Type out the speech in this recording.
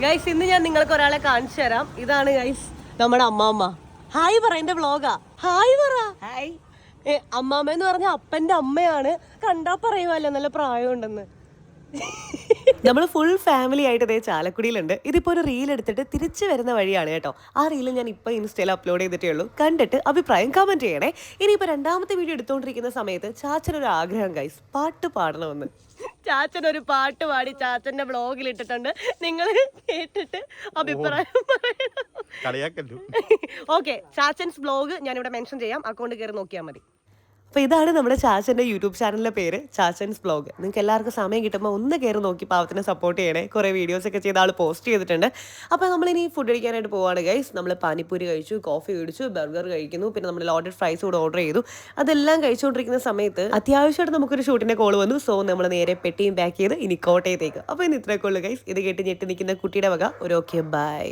Guys ഇന്ന് ഞാൻ നിങ്ങൾക്ക് ഒരാളെ കാണിച്ചു തരാം. ഇതാണ് ഗൈസ് നമ്മുടെ അമ്മാമ്മ. ഹായ് പറ എന്റെ വ്ളോഗാ ഹായ് പറ. ഹായ് അമ്മാമ്മ എന്ന് പറഞ്ഞ അപ്പന്റെ അമ്മയാണ്. കണ്ടാ പറയുമല്ലോ നല്ല പ്രായമുണ്ടെന്ന്. നമ്മൾ ഫുൾ ഫാമിലി ആയിട്ട് ഇതേ ചാലക്കുടിയിലുണ്ട്. ഇതിപ്പോൾ ഒരു റീൽ എടുത്തിട്ട് തിരിച്ചു വരുന്ന വഴിയാണ് കേട്ടോ. ആ റീൽ ഞാൻ ഇപ്പോൾ ഇൻസ്റ്റയിൽ അപ്ലോഡ് ചെയ്തിട്ടേ ഉള്ളൂ. കണ്ടിട്ട് അഭിപ്രായം കമന്റ് ചെയ്യണേ. ഇനിയിപ്പോൾ രണ്ടാമത്തെ വീഡിയോ എടുത്തുകൊണ്ടിരിക്കുന്ന സമയത്ത് ചാച്ചനൊരു ആഗ്രഹം ഗൈസ് പാട്ട് പാടണമെന്ന്. ചാച്ചൻ ഒരു പാട്ട് പാടി ചാച്ചന്റെ ബ്ലോഗിൽ ഇട്ടിട്ടുണ്ട്. നിങ്ങൾ കേട്ടിട്ട് അഭിപ്രായം പറയണം. ഓക്കെ ചാച്ചൻസ് ബ്ലോഗ് ഞാനിവിടെ മെൻഷൻ ചെയ്യാം. അക്കൗണ്ട് കയറി നോക്കിയാൽ മതി. അപ്പോൾ ഇതാണ് നമ്മുടെ ചാച്ചന്റെ യൂട്യൂബ് ചാനലിന്റെ പേര് ചാച്ചൻസ് ബ്ലോഗ്. നിങ്ങൾക്ക് എല്ലാവർക്കും സമയം കിട്ടുമ്പോൾ ഒന്ന് കയറി നോക്കി പാവത്തിനെ സപ്പോർട്ട് ചെയ്യണേ. കുറേ വീഡിയോസൊക്കെ ചെയ്ത് ആൾ പോസ്റ്റ് ചെയ്തിട്ടുണ്ട്. അപ്പോൾ നമ്മളിനി ഫുഡ് കഴിക്കാനായിട്ട് പോവാണ് ഗൈസ് നമ്മൾ പാനിപ്പൂരി കഴിച്ചു കോഫി കഴിച്ചു ബർഗർ കഴിക്കുന്നു പിന്നെ നമ്മൾ ലോഡഡ് ഫ്രൈസ് കൂടെ ഓർഡർ ചെയ്തു. അതെല്ലാം കഴിച്ചുകൊണ്ടിരിക്കുന്ന സമയത്ത് അത്യാവശ്യമായിട്ട് നമുക്കൊരു ഷൂട്ടിന്റെ കോൾ വന്നു. സോ നമ്മൾ നേരെ പെട്ടിയും പാക്ക് ചെയ്ത് ഇനി കോട്ടയത്തേക്ക്. അപ്പോൾ ഇന്ന് ഇത്രയൊക്കെ ഉള്ളൂ ഗൈസ് ഇത് കേട്ട് ഞെട്ടി നിൽക്കുന്ന കുട്ടിയുടെ വക. ഒരു ഓക്കെ ബൈ